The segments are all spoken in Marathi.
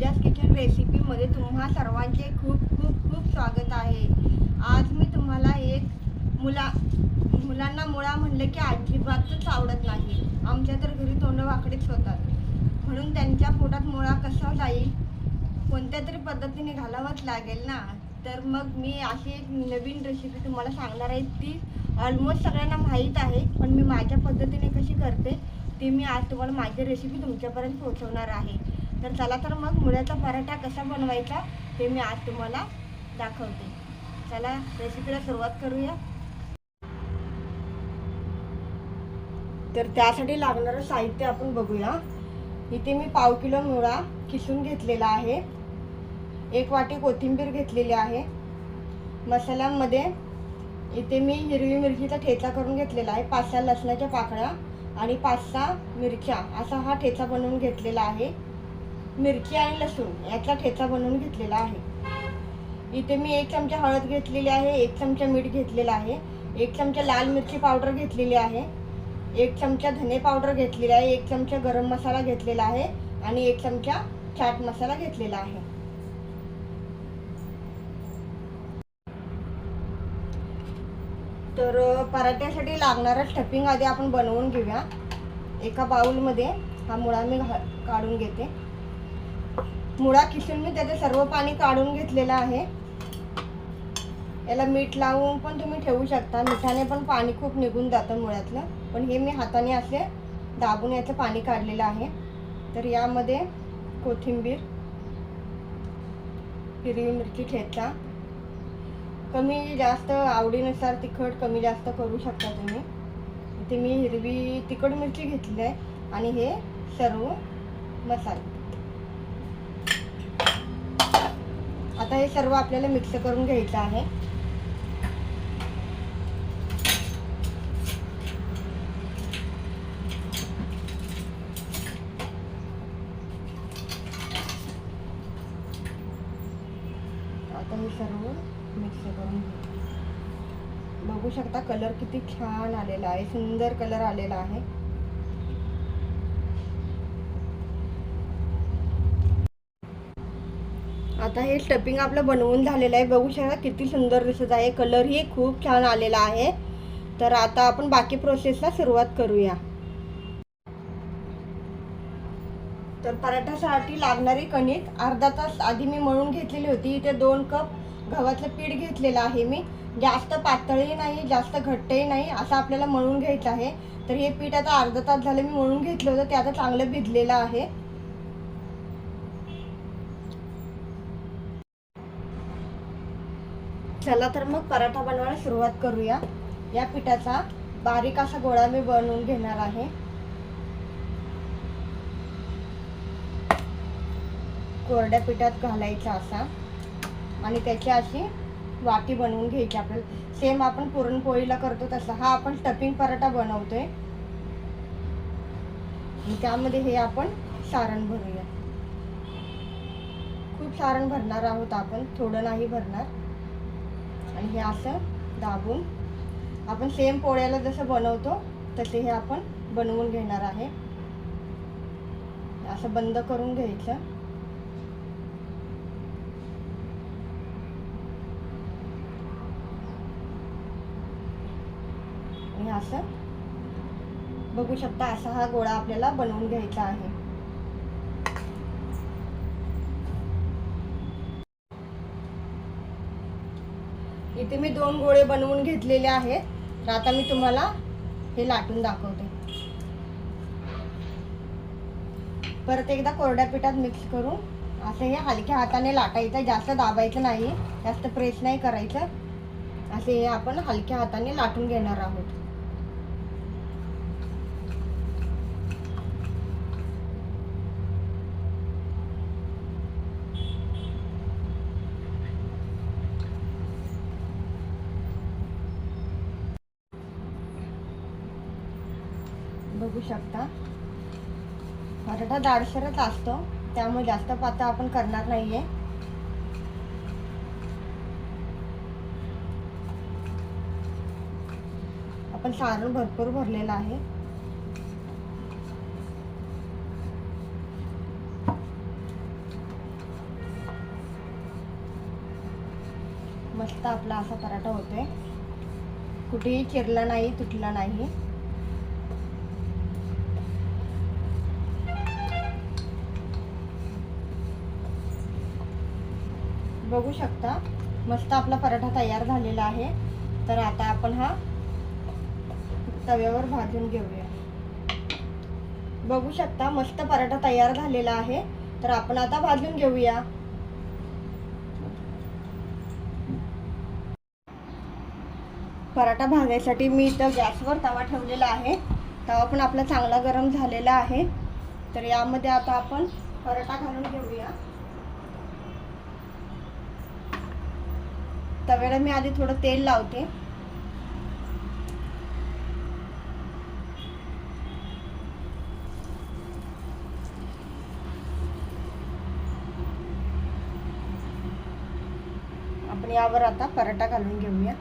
पूजाच किचन रेसिपीमध्ये तुम्हा सर्वांचे खूप खूप खूप स्वागत आहे. आज मी तुम्हाला एक मुला मुलांना मुळा म्हणलं की अजिबातच आवडत नाही. आमच्या तर घरी तोंड वाकडीच होतात. म्हणून त्यांच्या पोटात मुळा कसा जाईल कोणत्या तरी पद्धतीने घालावंच लागेल ना? तर मग मी अशी एक नवीन रेसिपी तुम्हाला सांगणार आहे. ती ऑलमोस्ट सगळ्यांना माहीत आहे पण मी माझ्या पद्धतीने कशी करते ती मी आज तुम्हाला माझी रेसिपी तुमच्यापर्यंत पोहोचवणार आहे. तर चला तर मग मुळ्याचा पराठा कसा बनवायचा ते मी आज तुम्हाला दाखवते. चला रेसिपीला सुरुवात करूया. तर त्यासाठी लागणारं साहित्य आपण बघूया. इथे मी पाव किलो मुळा किसून घेतलेला आहे. एक वाटी कोथिंबीर घेतलेली आहे. मसाल्यांमध्ये इथे मी हिरवी मिरचीचा ठेचा करून घेतलेला आहे. पाच सहा लसणाच्या पाकळ्या आणि पाच सहा मिरच्या असा हा ठेचा बनवून घेतलेला आहे. मिरची आणि लसूण याचा ठेचा बनवून घेतलेला आहे. इथे मी एक चमचा हळद घेतलेली आहे एक चमचा मीठ घेतलेला आहे एक चमचा लाल मिरची पावडर घेतलेली आहे एक चमचा धने पावडर घेतलेला आहे एक चमचा गरम मसाला घेतलेला आहे आणि एक चमचा चाट मसाला घेतलेला आहे. तर पराठ्यासाठी लागणारं स्टफिंग आधी आपण बनवून घेऊया. एका बाऊलमध्ये हा मुळा मी घा काढून घेते. मुळा किसून मी त्याचं सर्व पाणी काढून घेतलेलं आहे. याला मीठ लावून पण तुम्ही ठेवू शकता. मिठाने पण पाणी खूप निघून जातं मुळ्यातलं. पण हे मी हाताने असे दाबून याचं पाणी काढलेलं आहे. तर यामध्ये कोथिंबीर हिरवी मिरची ठेचा. कमी जास्त आवडीनुसार तिखट कमी जास्त करू शकता तुम्ही. इथे मी हिरवी तिखट मिरची घेतली आहे. आणि हे सर्व मसाले. आता हे सर्व आपल्याला मिक्स करून घ्यायचं आहे. आता हे सर्व मिक्स करून बघू शकता कलर किती छान आलेला आहे सुंदर कलर आलेला आहे. आता हे स्टपिंग आपलं बनवून झालेलं आहे. बघू शकता किती सुंदर दिसत आहे. कलरही खूप छान आलेला आहे. तर आता आपण बाकी प्रोसेसला सुरुवात करूया. तर पराठासाठी लागणारी कणिक अर्धा तास आधी मी मळून घेतलेली होती. इथे दोन कप गव्हाचं पीठ घेतलेलं आहे मी. जास्त पातळही नाही जास्त घट्टही नाही असं आपल्याला मळून घ्यायचं आहे. तर हे पीठ आता अर्धा तास झालं मी मळून घेतलं होतं. ते आता चांगलं भिजलेलं आहे. चला तर मग पराठा बनवायला सुरुवात करूया. या पिठाचा बारीक असा गोळा मी बनवून घेणार आहे. कोरड्या पिठात घालायचा असा. आणि त्याची अशी वाटी बनवून घ्यायची आपल्याला. सेम आपण पुरणपोळीला करतो तसा. हा आपण स्टफिंग पराठा बनवतोय. त्यामध्ये हे आपण सारण भरूया. खूप सारण भरणार आहोत आपण. थोडं नाही भरणार. आणि हे असं दाबून आपण सेम पोळ्याला जसं बनवतो तसे हे आपण बनवून घेणार आहे. असं बंद करून घ्यायचं. आणि असं बघू शकता असा हा गोळा आपल्याला बनवून घ्यायचा आहे. इथे मी दोन गोळे बनवून घेतलेले आहेत. तर आता मी तुम्हाला हे लाटून दाखवते. परत एकदा कोरड्या पिठात मिक्स करून असं हे हलक्या हाताने लाटायचं जास्त दाबायचं नाही जास्त प्रेस नाही करायचं. असे हे आपण हलक्या हाताने लाटून घेणार आहोत. बघू शकता. पराठा दाडसरच असतो त्यामुळे जास्त पातळ आपण करणार नाहीये. आपण सारण भरपूर भरलेलं आहे. मस्त आपला असा पराठा होतोय. कुठेही चिरला नाही तुटला नाही. बघू शकता. मस्त आपला पराठा तयार झालेला आहे. तर आता आपण हा तव्यावर भाजून घेऊया. बघू शकता मस्त पराठा तयार झालेला आहे. तर आपण आता भाजून घेऊया. पराठा भाजायसाठी मी इथं गॅसवर तवा ठेवलेला आहे. तवा पण आपला चांगला गरम झालेला आहे. तर यामध्ये आता आपण पराठा घालून घेऊया. तव्याला मी आधी थोडं तेल लावते. आपण यावर आता पराठा घालून घेऊया.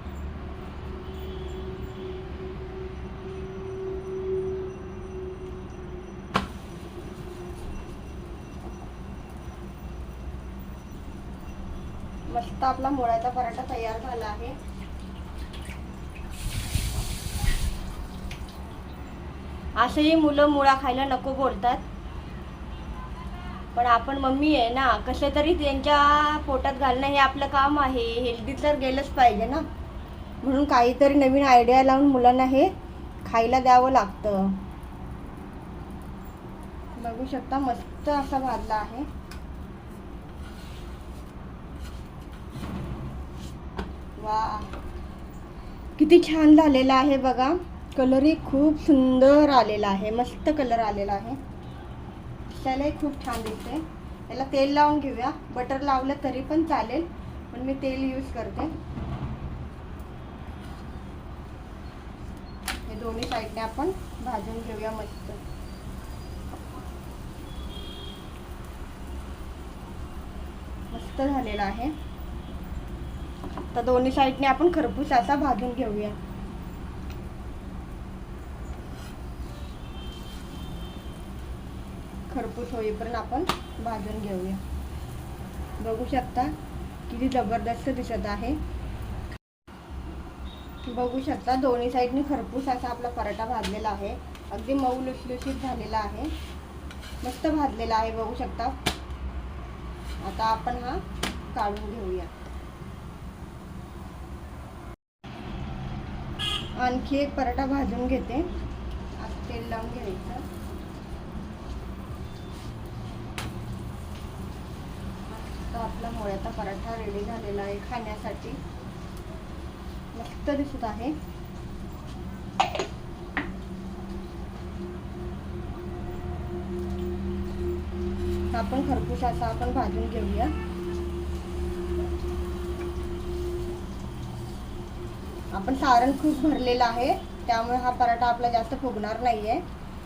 मस्त आपला मुळ्याचा पराठा तयार झाला आहे. असंही मुलं मुळा खायला नको बोलतात. पण आपण मम्मी आहे ना कसं तरी त्यांच्या पोटात घालणं हे आपलं काम आहे. हेल्दी तर गेलंच पाहिजे ना. म्हणून काहीतरी नवीन आयडिया लावून मुलांना हे खायला द्यावं लागतं. बघू शकता मस्त असा भाजला आहे. वा. किती छान झालेला आहे बघा. कलरही खूप सुंदर आलेला आहे. मस्त कलर आलेला आहे. दिसायलाही खूप छान दिसते याला तेल लावून घेऊया. बटर लावलं तरी पण चालेल. पण मी तेल यूज करते. हे दोन्ही साईडने आपण भाजून घेऊया मस्त. मस्त झालेला आहे. तर दोन्ही साईडने आपण खरपूस असा भाजून घेऊया. खरपूस होईपर्यंत आपण भाजून घेऊया. बघू शकता किती जबरदस्त दिसत आहे. बघू शकता दोन्ही साईडने खरपूस असा आपला पराठा भाजलेला आहे. अगदी मऊ लुसलुशीत झालेला आहे. मस्त भाजलेला आहे बघू शकता. आता आपण हा काढून घेऊया. आणखी एक पराठा भाजून घेते. आता तेल लावून घ्यायचं. तर आपला मोळ्याचा पराठा रेडी झालेला आहे खाण्यासाठी. मस्त दिसत आहे. आपण खरपूस असा आपण भाजून घेऊया. आपण सारण खूप भरलेलं आहे त्यामुळे हा पराठा आपला जास्त फुगणार नाही आहे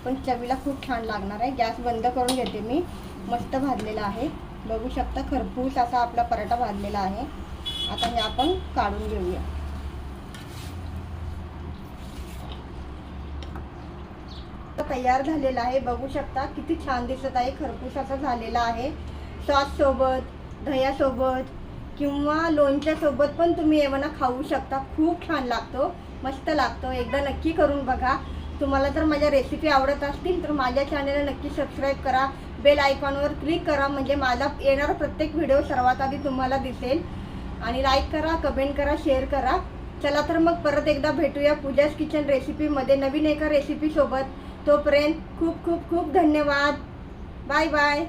पण चवीला खूप छान लागणार आहे. गॅस बंद करून घेते मी. मस्त भाजलेला आहे. बघू शकता खरपूस असा आपला पराठा भाजलेला आहे. आता हे आपण काढून घेऊया. तयार झालेला आहे. बघू शकता किती छान दिसत आहे. खरपूस असा झालेला आहे. सॉस सोबत दह्यासोबत किंवा लोणच्या सोबत पण तुम्ही एवना खाऊ शकता. खूप छान लागतो. मस्त लागतो. एकदा नक्की करून बघा. तुम्हाला जर माझ्या रेसिपी आवडत असतील तर माझ्या चॅनलला नक्की सबस्क्राईब करा. बेल आयकॉनवर क्लिक करा. म्हणजे माझा येणारा प्रत्येक व्हिडिओ सर्वात आधी तुम्हाला दिसेल. आणि लाईक करा कमेंट करा शेअर करा. चला तर मग परत एकदा भेटूया पूजाच किचन रेसिपीमध्ये नवीन एका रेसिपीसोबत तोपर्यंत खूप खूप खूप धन्यवाद. Bye bye